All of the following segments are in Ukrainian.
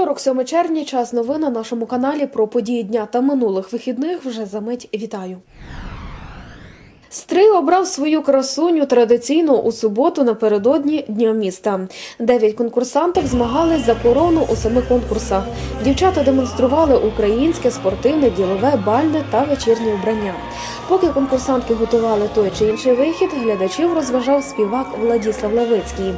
Вівторок, 7 червня, час новин на нашому каналі про події дня та минулих вихідних. Вже за мить вітаю. Стрий обрав свою красуню традиційно у суботу напередодні Дня міста. Дев'ять конкурсанток змагались за корону у самих конкурсах. Дівчата демонстрували українське спортивне, ділове, бальне та вечірнє вбрання. Поки конкурсантки готували той чи інший вихід, глядачів розважав співак Владіслав Левицький.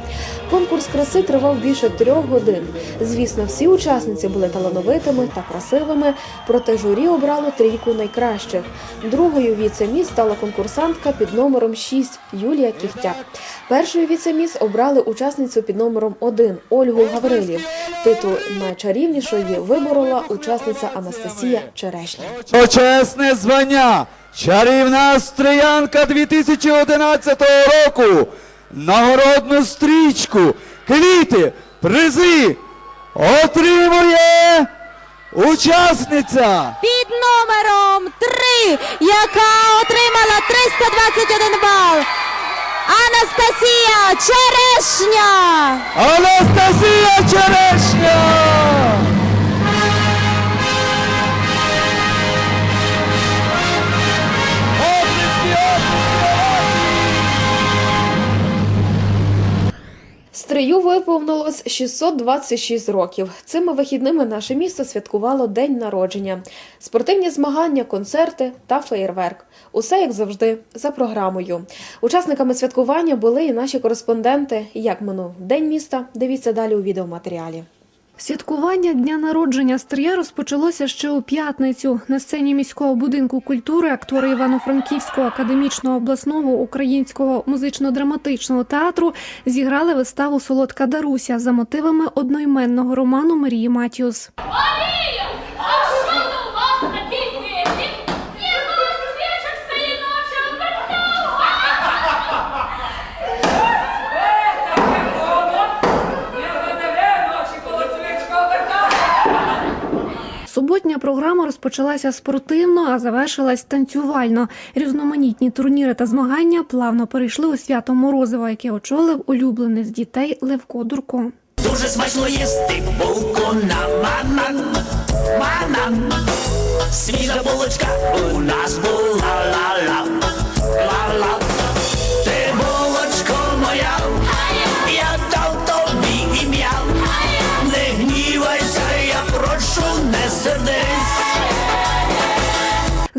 Конкурс краси тривав більше трьох годин. Звісно, всі учасниці були талановитими та красивими, проте журі обрало трійку найкращих. Другою віце-міс стала конкурсантка під номером 6 Юлія Кіхтяк. Першою віце-міс обрали учасницю під номером 1 Ольгу Гаврилів. Титул найчарівнішої виборола учасниця Анастасія Черешня. Почесне звання чарівна стріянка 2011 року. Нагородну стрічку, квіти, призи отримує учасниця. під номером 3, яка отримала 321 бал. Анастасія Черешня. Анастасія Черешня. Виповнилось 626 років. Цими вихідними наше місто святкувало день народження, спортивні змагання, концерти та феєрверк. Усе як завжди за програмою. Учасниками святкування були і наші кореспонденти. Як минув день міста? Дивіться далі у відеоматеріалі. Святкування дня народження Стрия розпочалося ще у п'ятницю. На сцені міського будинку культури актори Івано-Франківського академічного обласного українського музично-драматичного театру зіграли виставу Солодка Даруся за мотивами одноіменного роману Марії Матіус. Суботня програма розпочалася спортивно, а завершилась танцювально. Різноманітні турніри та змагання плавно перейшли у свято Морозова, яке очолив улюблений з дітей Левко Дурко. Дуже смачно їсти на манан, манан. Свіжа булочка у нас була ла-ла, ла-ла.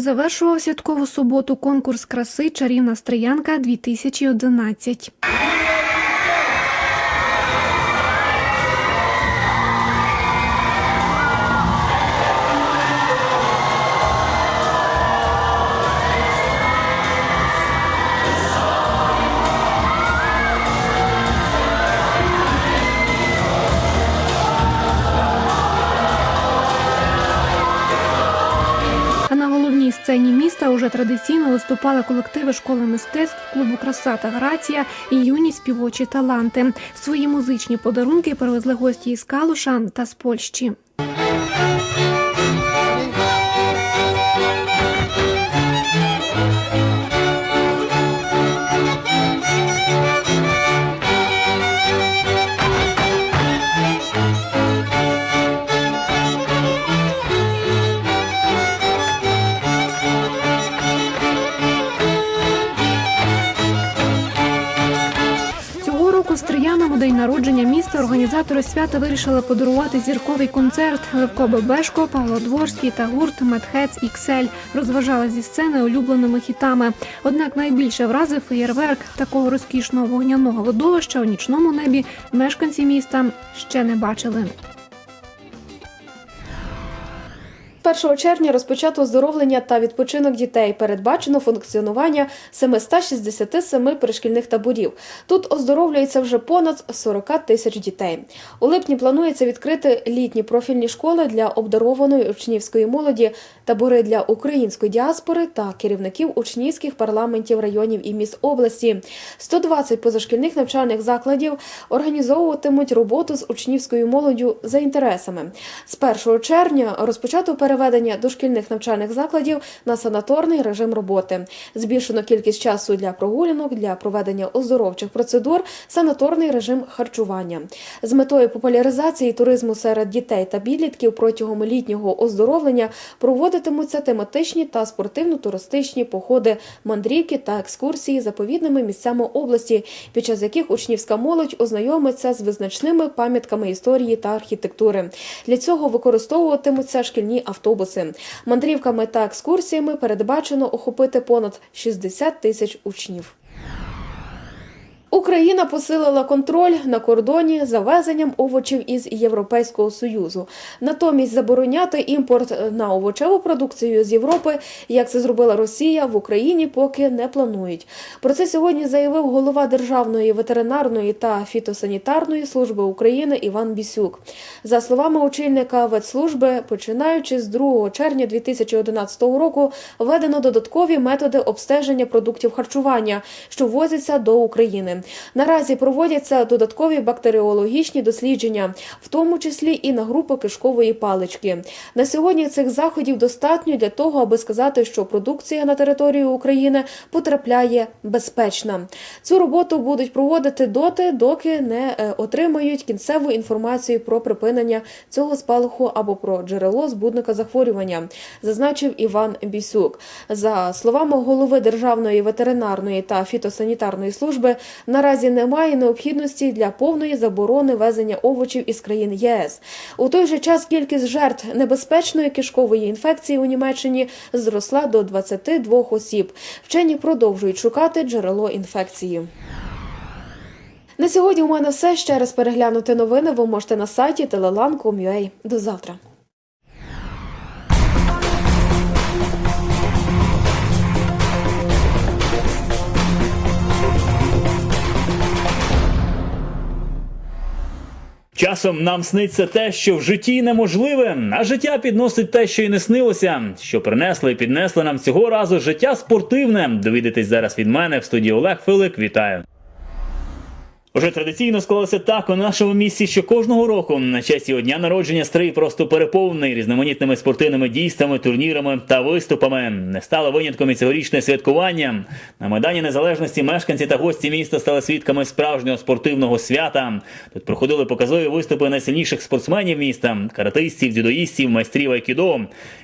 Завершував святкову суботу конкурс краси Чарівна Стриянка 2011. Традиційно виступали колективи школи мистецтв, клубу Краса та Грація і юні співочі таланти. Свої музичні подарунки привезли гості із Калушан та з Польщі. День народження міста організатори свята вирішили подарувати зірковий концерт. Левко Бебешко, Павло Дворський та гурт Медхец Іксель розважали зі сцени улюбленими хітами. Однак найбільше вразив феєрверк такого розкішного вогняного видовища у нічному небі мешканці міста ще не бачили. 1 червня розпочато оздоровлення та відпочинок дітей. Передбачено функціонування 767 пришкільних таборів. Тут оздоровлюється вже понад 40 тисяч дітей. У липні планується відкрити літні профільні школи для обдарованої учнівської молоді, табори для української діаспори та керівників учнівських парламентів районів і міст області. 120 позашкільних навчальних закладів організовуватимуть роботу з учнівською молоддю за інтересами. З 1 червня розпочато переведення переведення дошкільних навчальних закладів на санаторний режим роботи. Збільшено кількість часу для прогулянок, для проведення оздоровчих процедур, санаторний режим харчування. З метою популяризації туризму серед дітей та підлітків протягом літнього оздоровлення проводитимуться тематичні та спортивно-туристичні походи, мандрівки та екскурсії заповідними місцями області, під час яких учнівська молодь ознайомиться з визначними пам'ятками історії та архітектури. Для цього використовуватимуться шкільні автобуси. Мандрівками та екскурсіями передбачено охопити понад 60 тисяч учнів. Україна посилила контроль на кордоні за везенням овочів із Європейського союзу. Натомість забороняти імпорт на овочеву продукцію з Європи, як це зробила Росія, в Україні поки не планують. Про це сьогодні заявив голова Державної ветеринарної та фітосанітарної служби України Іван Бісюк. За словами очільника ветслужби, починаючи з 2 червня 2011 року, введено додаткові методи обстеження продуктів харчування, що ввозяться до України. Наразі проводяться додаткові бактеріологічні дослідження, в тому числі і на групу кишкової палички. На сьогодні цих заходів достатньо для того, аби сказати, що продукція на територію України потрапляє безпечна. Цю роботу будуть проводити доти, доки не е, отримають кінцеву інформацію про припинення цього спалаху або про джерело збудника захворювання, зазначив Іван Бісюк. За словами голови Державної ветеринарної та фітосанітарної служби, наразі немає необхідності для повної заборони везення овочів із країн ЄС. У той же час кількість жертв небезпечної кишкової інфекції у Німеччині зросла до 22 осіб. Вчені продовжують шукати джерело інфекції. На сьогодні у мене все. Ще раз переглянути новини ви можете на сайті telelan.com.ua. До завтра. Часом нам сниться те, що в житті неможливе, а життя підносить те, що й не снилося. Що принесли і піднесли нам цього разу життя спортивне. Довідайтесь зараз від мене в студії Олег Филик. Вітаю. Уже традиційно склалося так у нашому місті, що кожного року на честь його дня народження стрий просто переповнений різноманітними спортивними дійствами, турнірами та виступами. Не стало винятком і цьогорічне святкування. На Майдані Незалежності мешканці та гості міста стали свідками справжнього спортивного свята. Тут проходили показові виступи найсильніших спортсменів міста, каратистів, дзюдоїстів, майстрів айкідо.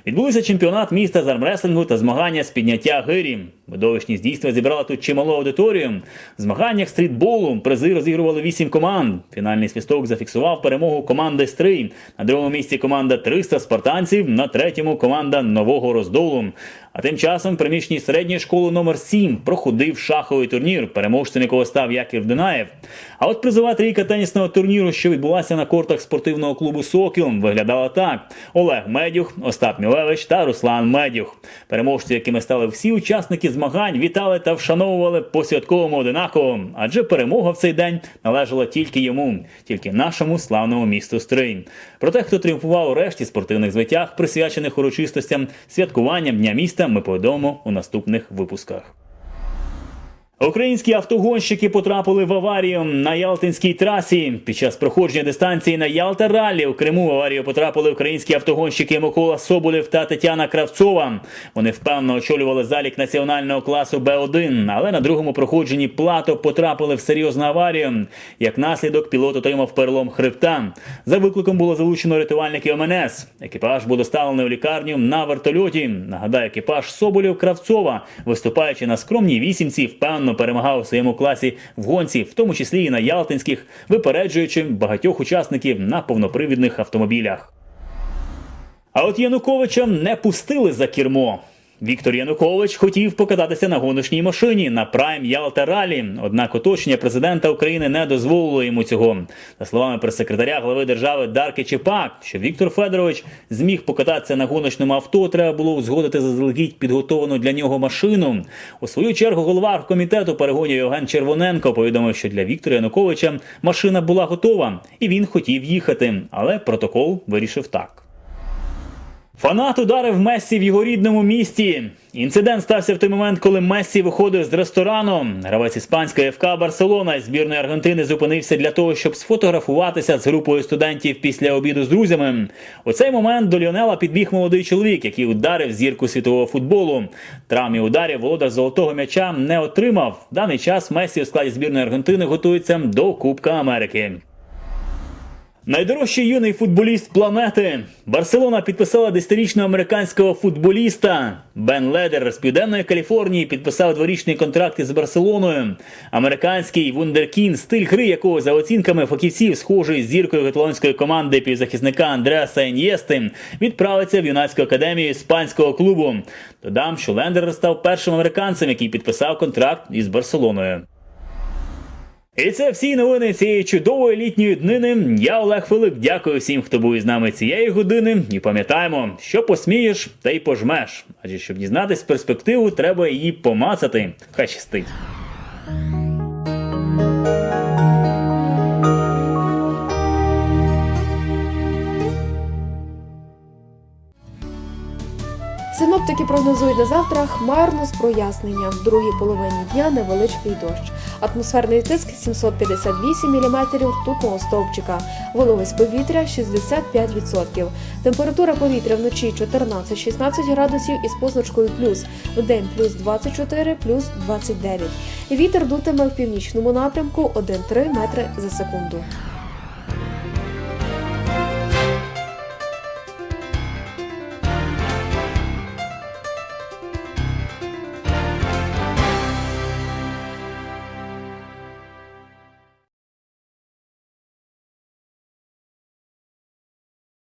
Відбувся чемпіонат міста з армреслингу та змагання з підняття гирі. Видовищність дійства зібрала тут чималу аудиторію. В змаганнях стрітболу призи розігрували вісім команд. Фінальний свісток зафіксував перемогу команди Стрий. На другому місці команда 300 спартанців, на третьому команда нового роздолу. А тим часом в приміщенні середньої школи номер 7 проходив шаховий турнір, переможцем якого став Яків Динаєв. А от призова трійка тенісного турніру, що відбулася на кортах спортивного клубу Сокіл, виглядала так: Олег Медюх, Остап Мілевич та Руслан Медюх. Переможці, якими стали всі учасники змагань, вітали та вшановували по святковому одинаково, адже перемога в цей день належала тільки йому, тільки нашому славному місту Стрий. Про те, хто тріумфував у решті спортивних звитяг, присвячених урочистостям святкуванням Дня міста, ми повідомимо у наступних випусках. Українські автогонщики потрапили в аварію на Ялтинській трасі. Під час проходження дистанції на Ялта Ралі у Криму в аварію потрапили українські автогонщики Микола Соболєв та Тетяна Кравцова. Вони впевнено очолювали залік національного класу Б1, але на другому проходженні плато потрапили в серйозну аварію. Як наслідок, пілот отримав перелом хребта. За викликом було залучено рятувальників МНС. Екіпаж був доставлений у лікарню на вертольоті. Нагадаю, екіпаж Соболєв Кравцова, виступаючи на скромній вісімці, впевнено перемагав у своєму класі в гонці, в тому числі і на Ялтинських, випереджуючи багатьох учасників на повнопривідних автомобілях. А от Януковича не пустили за кермо. Віктор Янукович хотів покататися на гоночній машині на Прайм Ялта Ралі. Однак оточення президента України не дозволило йому цього. За словами прес-секретаря глави держави Дарки Чепак, що Віктор Федорович зміг покататися на гоночному авто, треба було узгодити заздалегідь підготовану для нього машину. У свою чергу голова комітету перегонів Євген Червоненко повідомив, що для Віктора Януковича машина була готова, і він хотів їхати, але протокол вирішив так. Фанат ударив Мессі в його рідному місті. Інцидент стався в той момент, коли Мессі виходив з ресторану. Гравець іспанської ФК Барселона із збірної Аргентини зупинився для того, щоб сфотографуватися з групою студентів після обіду з друзями. У цей момент до Ліонела підбіг молодий чоловік, який ударив зірку світового футболу. Травмі ударів володар золотого м'яча не отримав. В даний час Мессі у складі збірної Аргентини готується до Кубка Америки. Найдорожчий юний футболіст планети. Барселона підписала десятирічного американського футболіста. Бен Ледер з південної Каліфорнії підписав дворічний контракт із Барселоною. Американський вундеркін, стиль гри якого за оцінками фахівців схожий з зіркою каталонської команди півзахисника Андреаса Ін'єсти, відправиться в юнацьку академію іспанського клубу. Додам, що Лендер став першим американцем, який підписав контракт із Барселоною. І це всі новини цієї чудової літньої днини. Я Олег Филип. Дякую всім, хто був із нами цієї години. І пам'ятаємо, що посмієш, та й пожмеш. Адже щоб дізнатись перспективу, треба її помацати. Хай щастить. Синоптики прогнозують на завтра хмарно з прояснення. В другій половині дня невеличкий дощ. Атмосферний тиск 758 мм ртутного стовпчика. Вологість повітря 65%. Температура повітря вночі 14-16 градусів із позначкою плюс. Вдень плюс 24, плюс 29. Вітер дутиме в північному напрямку 1-3 метри за секунду.